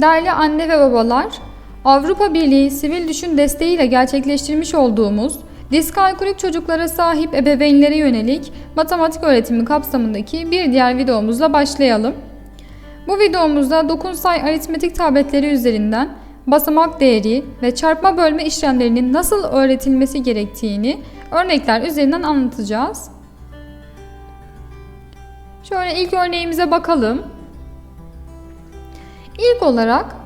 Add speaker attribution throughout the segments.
Speaker 1: Değerli anne ve babalar, Avrupa Birliği Sivil Düşün desteğiyle gerçekleştirmiş olduğumuz diskalkulik çocuklara sahip ebeveynlere yönelik matematik öğretimi kapsamındaki bir diğer videomuzla başlayalım. Bu videomuzda dokunsay aritmetik tabletleri üzerinden basamak değeri ve çarpma bölme işlemlerinin nasıl öğretilmesi gerektiğini örnekler üzerinden anlatacağız. Şöyle ilk örneğimize bakalım. İlk olarak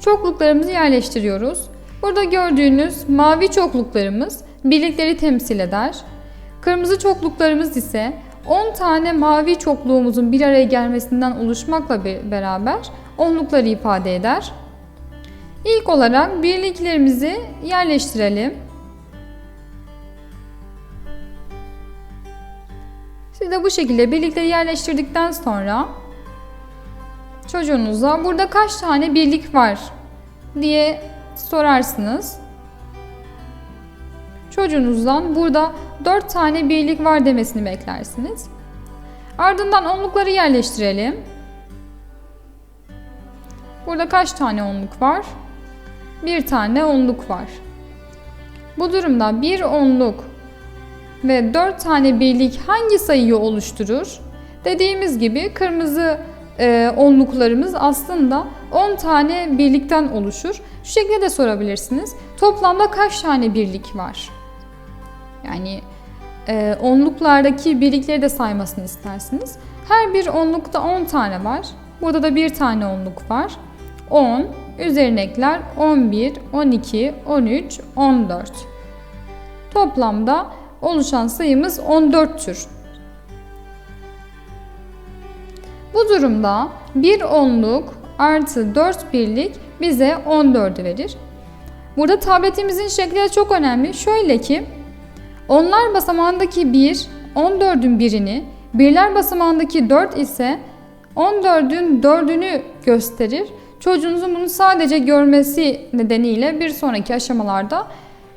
Speaker 1: çokluklarımızı yerleştiriyoruz. Burada gördüğünüz mavi çokluklarımız birlikleri temsil eder. Kırmızı çokluklarımız ise 10 tane mavi çokluğumuzun bir araya gelmesinden oluşmakla beraber onlukları ifade eder. İlk olarak birliklerimizi yerleştirelim. Siz de bu şekilde birlikleri yerleştirdikten sonra çocuğunuza burada kaç tane birlik var diye sorarsınız. Çocuğunuzdan burada 4 tane birlik var demesini beklersiniz. Ardından onlukları yerleştirelim. Burada kaç tane onluk var? Bir tane onluk var. Bu durumda bir onluk ve 4 tane birlik hangi sayıyı oluşturur? Dediğimiz gibi kırmızı e, onluklarımız aslında 10 tane birlikten oluşur. Şu şekilde de sorabilirsiniz. Toplamda kaç tane birlik var? Yani e, onluklardaki birlikleri de saymasını istersiniz. Her bir onlukta 10 tane var. Burada da bir tane onluk var. 10, üzerine ekler 11, 12, 13, 14. Toplamda oluşan sayımız 14'tür. Bu durumda bir onluk artı 4 birlik bize 14'ü verir. Burada tabletimizin şekli çok önemli. Şöyle ki onlar basamağındaki 1, 14'ün birini, birler basamağındaki 4 ise 14'ün 4'ünü gösterir. Çocuğunuzun bunu sadece görmesi nedeniyle bir sonraki aşamalarda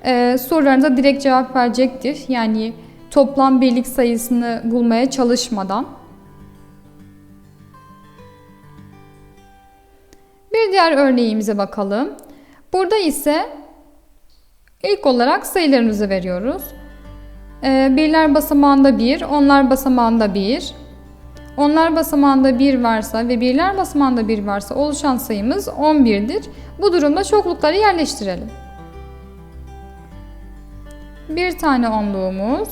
Speaker 1: e, sorularınıza direkt cevap verecektir. Yani toplam birlik sayısını bulmaya çalışmadan. Diğer örneğimize bakalım. Burada ise ilk olarak sayılarımızı veriyoruz. Ee, birler basamağında 1, onlar basamağında 1. Onlar basamağında 1 varsa ve birler basamağında 1 varsa oluşan sayımız 11'dir. Bu durumda çoklukları yerleştirelim. Bir tane onluğumuz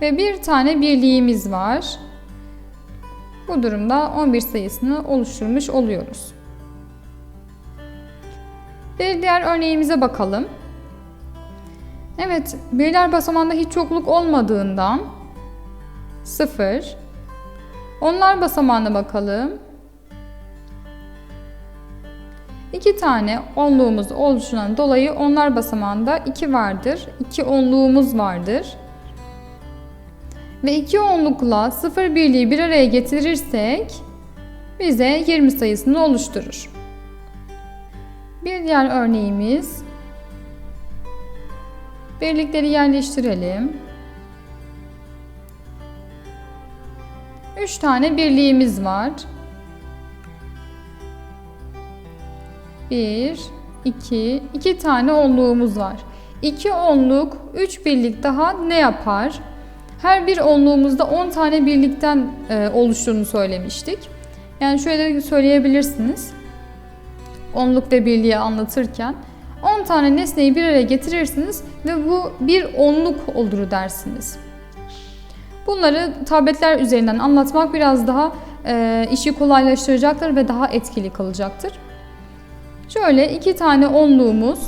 Speaker 1: ve bir tane birliğimiz var. Bu durumda 11 sayısını oluşturmuş oluyoruz. Bir diğer örneğimize bakalım. Evet, birler basamağında hiç çokluk olmadığından 0. Onlar basamağına bakalım. 2 tane onluğumuz oluşundan dolayı onlar basamağında 2 vardır. 2 onluğumuz vardır. Ve 2 onlukla 0 birliği bir araya getirirsek bize 20 sayısını oluşturur. Bir diğer örneğimiz birlikleri yerleştirelim. 3 tane birliğimiz var. 1 2 2 tane onluğumuz var. 2 onluk 3 birlik daha ne yapar? Her bir onluğumuzda 10 tane birlikten e, oluştuğunu söylemiştik. Yani şöyle söyleyebilirsiniz onluk ve birliği anlatırken 10 tane nesneyi bir araya getirirsiniz ve bu bir onluk olur dersiniz. Bunları tabletler üzerinden anlatmak biraz daha e, işi kolaylaştıracaktır ve daha etkili kalacaktır. Şöyle iki tane onluğumuz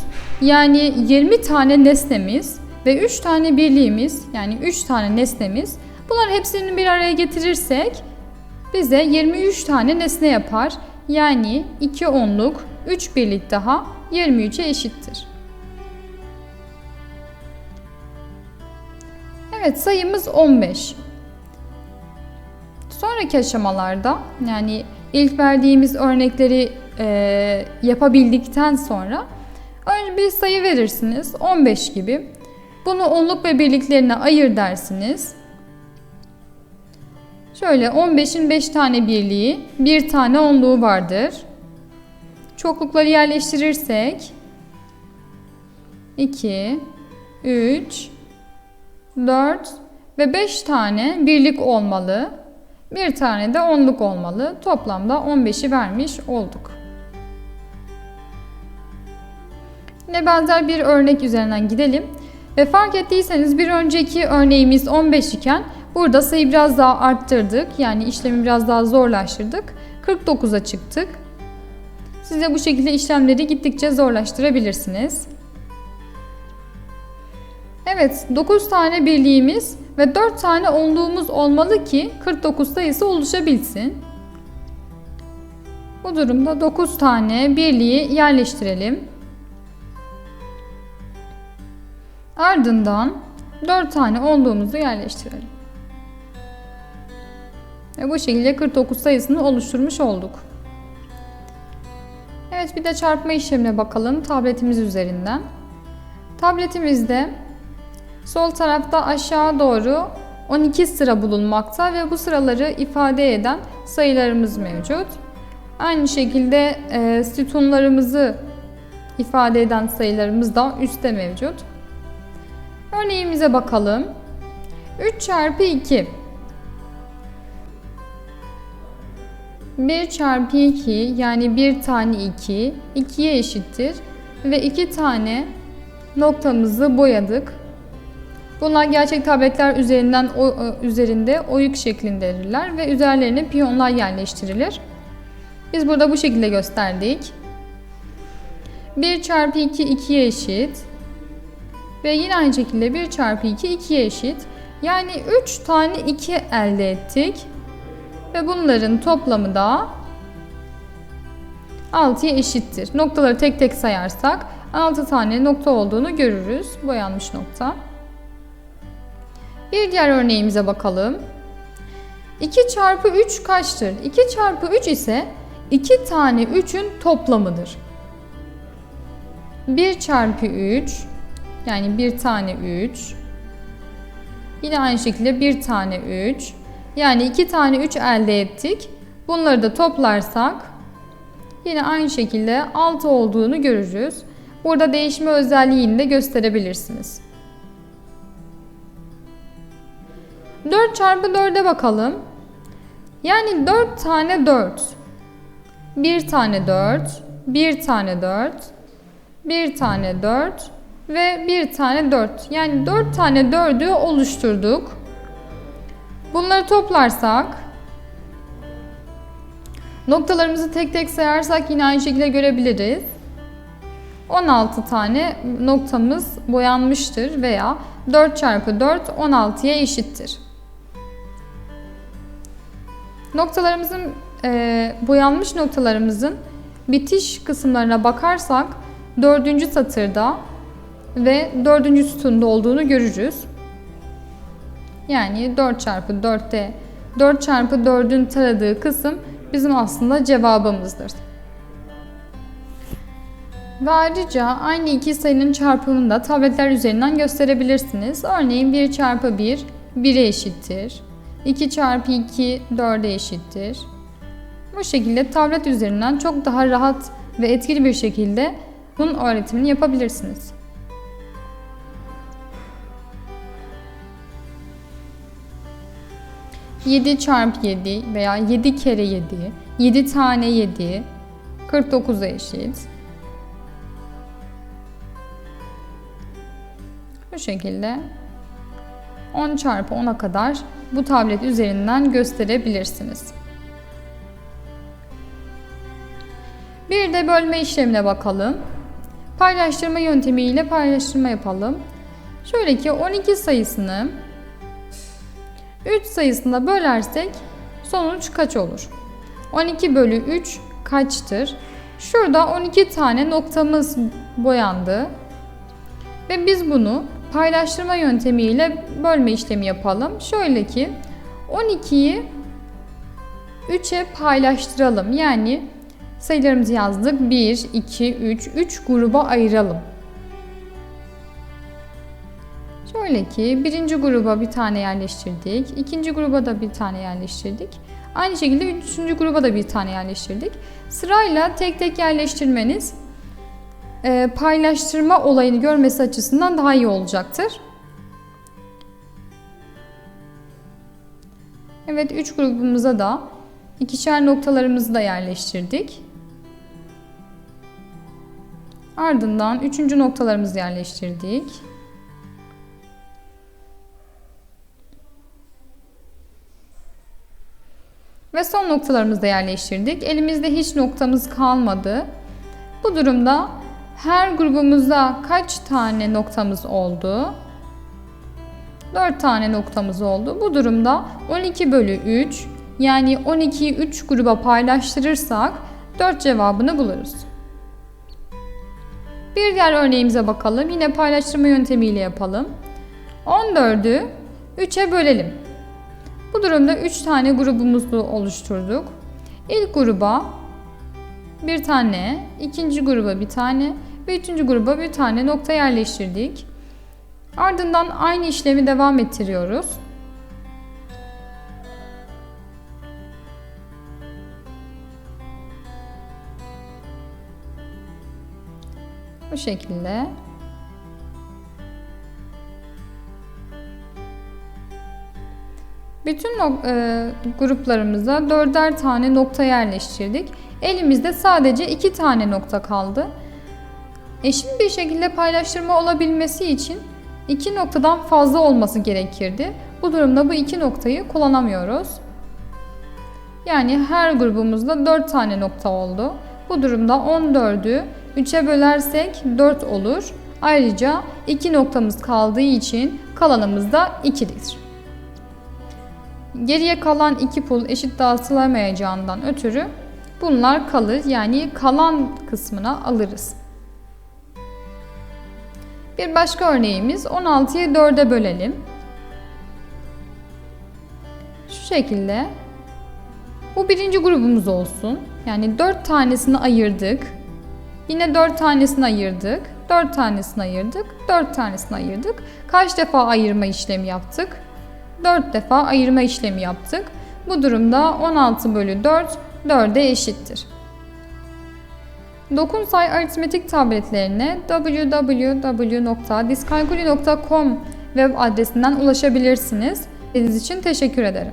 Speaker 1: yani 20 tane nesnemiz ve 3 tane birliğimiz yani 3 tane nesnemiz bunları hepsini bir araya getirirsek bize 23 tane nesne yapar. Yani 2 onluk 3 birlik daha 23'e eşittir. Evet sayımız 15. Sonraki aşamalarda yani ilk verdiğimiz örnekleri e, yapabildikten sonra önce bir sayı verirsiniz 15 gibi. Bunu onluk ve birliklerine ayır dersiniz. Şöyle 15'in 5 tane birliği, bir tane onluğu vardır. Çoklukları yerleştirirsek 2, 3, 4 ve 5 tane birlik olmalı. Bir tane de onluk olmalı. Toplamda 15'i vermiş olduk. Yine benzer bir örnek üzerinden gidelim. Ve fark ettiyseniz bir önceki örneğimiz 15 iken burada sayı biraz daha arttırdık. Yani işlemi biraz daha zorlaştırdık. 49'a çıktık. Siz de bu şekilde işlemleri gittikçe zorlaştırabilirsiniz. Evet 9 tane birliğimiz ve 4 tane onluğumuz olmalı ki 49 sayısı oluşabilsin. Bu durumda 9 tane birliği yerleştirelim. Ardından 4 tane onluğumuzu yerleştirelim. Ve bu şekilde 49 sayısını oluşturmuş olduk. Evet bir de çarpma işlemine bakalım tabletimiz üzerinden. Tabletimizde sol tarafta aşağı doğru 12 sıra bulunmakta ve bu sıraları ifade eden sayılarımız mevcut. Aynı şekilde e, sütunlarımızı ifade eden sayılarımız da üstte mevcut. Örneğimize bakalım. 3 çarpı 2 1 çarpı 2 yani bir tane 2 2'ye eşittir ve 2 tane noktamızı boyadık. Bunlar gerçek tabletler üzerinden o, e, üzerinde oyuk şeklindedirler ve üzerlerine piyonlar yerleştirilir. Biz burada bu şekilde gösterdik. 1 çarpı 2 2'ye eşit. Ve yine aynı şekilde 1 çarpı 2 2'ye eşit. Yani 3 tane 2 elde ettik. Ve bunların toplamı da 6'ya eşittir. Noktaları tek tek sayarsak 6 tane nokta olduğunu görürüz. Boyanmış nokta. Bir diğer örneğimize bakalım. 2 çarpı 3 kaçtır? 2 çarpı 3 ise 2 tane 3'ün toplamıdır. 1 çarpı 3 yani bir tane 3 yine aynı şekilde bir tane 3 yani iki tane 3 elde ettik. Bunları da toplarsak yine aynı şekilde 6 olduğunu görürüz. Burada değişme özelliğini de gösterebilirsiniz. 4 çarpı 4'e bakalım. Yani 4 tane 4. 1 tane 4, 1 tane 4, 1 tane 4 ve 1 tane 4. Yani 4 tane 4'ü oluşturduk. Bunları toplarsak noktalarımızı tek tek sayarsak yine aynı şekilde görebiliriz. 16 tane noktamız boyanmıştır veya 4 çarpı 4 16'ya eşittir. Noktalarımızın e, boyanmış noktalarımızın bitiş kısımlarına bakarsak dördüncü satırda ve dördüncü sütunda olduğunu görürüz. Yani 4 çarpı 4'te 4 çarpı 4'ün taradığı kısım bizim aslında cevabımızdır. Ve ayrıca aynı iki sayının çarpımını da tabletler üzerinden gösterebilirsiniz. Örneğin 1 çarpı 1 1'e eşittir. 2 çarpı 2 4'e eşittir. Bu şekilde tablet üzerinden çok daha rahat ve etkili bir şekilde bunun öğretimini yapabilirsiniz. Yedi çarpı 7 veya 7 kere 7, 7 tane 7, 49'a eşit. Bu şekilde 10 çarpı 10'a kadar bu tablet üzerinden gösterebilirsiniz. Bir de bölme işlemine bakalım. Paylaştırma yöntemiyle paylaştırma yapalım. Şöyle ki 12 sayısını 3 sayısına bölersek sonuç kaç olur? 12 bölü 3 kaçtır? Şurada 12 tane noktamız boyandı. Ve biz bunu paylaştırma yöntemiyle bölme işlemi yapalım. Şöyle ki 12'yi 3'e paylaştıralım. Yani sayılarımızı yazdık. 1, 2, 3, 3 gruba ayıralım. Şöyle ki birinci gruba bir tane yerleştirdik. ikinci gruba da bir tane yerleştirdik. Aynı şekilde üçüncü gruba da bir tane yerleştirdik. Sırayla tek tek yerleştirmeniz e, paylaştırma olayını görmesi açısından daha iyi olacaktır. Evet 3 grubumuza da ikişer noktalarımızı da yerleştirdik. Ardından üçüncü noktalarımızı yerleştirdik. Ve son noktalarımızı da yerleştirdik. Elimizde hiç noktamız kalmadı. Bu durumda her grubumuzda kaç tane noktamız oldu? 4 tane noktamız oldu. Bu durumda 12 bölü 3 yani 12'yi 3 gruba paylaştırırsak 4 cevabını buluruz. Bir diğer örneğimize bakalım. Yine paylaştırma yöntemiyle yapalım. 14'ü 3'e bölelim. Bu durumda 3 tane grubumuzu oluşturduk. İlk gruba bir tane, ikinci gruba bir tane ve üçüncü gruba bir tane nokta yerleştirdik. Ardından aynı işlemi devam ettiriyoruz. Bu şekilde. Bütün e, gruplarımıza dörder tane nokta yerleştirdik. Elimizde sadece iki tane nokta kaldı. Eşit bir şekilde paylaştırma olabilmesi için iki noktadan fazla olması gerekirdi. Bu durumda bu iki noktayı kullanamıyoruz. Yani her grubumuzda 4 tane nokta oldu. Bu durumda 14'ü 3'e bölersek 4 olur. Ayrıca 2 noktamız kaldığı için kalanımız da 2'dir. Geriye kalan 2 pul eşit dağıtılamayacağından ötürü bunlar kalır. Yani kalan kısmına alırız. Bir başka örneğimiz 16'yı 4'e bölelim. Şu şekilde. Bu birinci grubumuz olsun. Yani 4 tanesini ayırdık. Yine 4 tanesini ayırdık. 4 tanesini ayırdık. 4 tanesini ayırdık. Kaç defa ayırma işlemi yaptık? 4 defa ayırma işlemi yaptık. Bu durumda 16 bölü 4 4'e eşittir. Dokunsay aritmetik tabletlerine www.diskalkuli.com web adresinden ulaşabilirsiniz. İzlediğiniz için teşekkür ederim.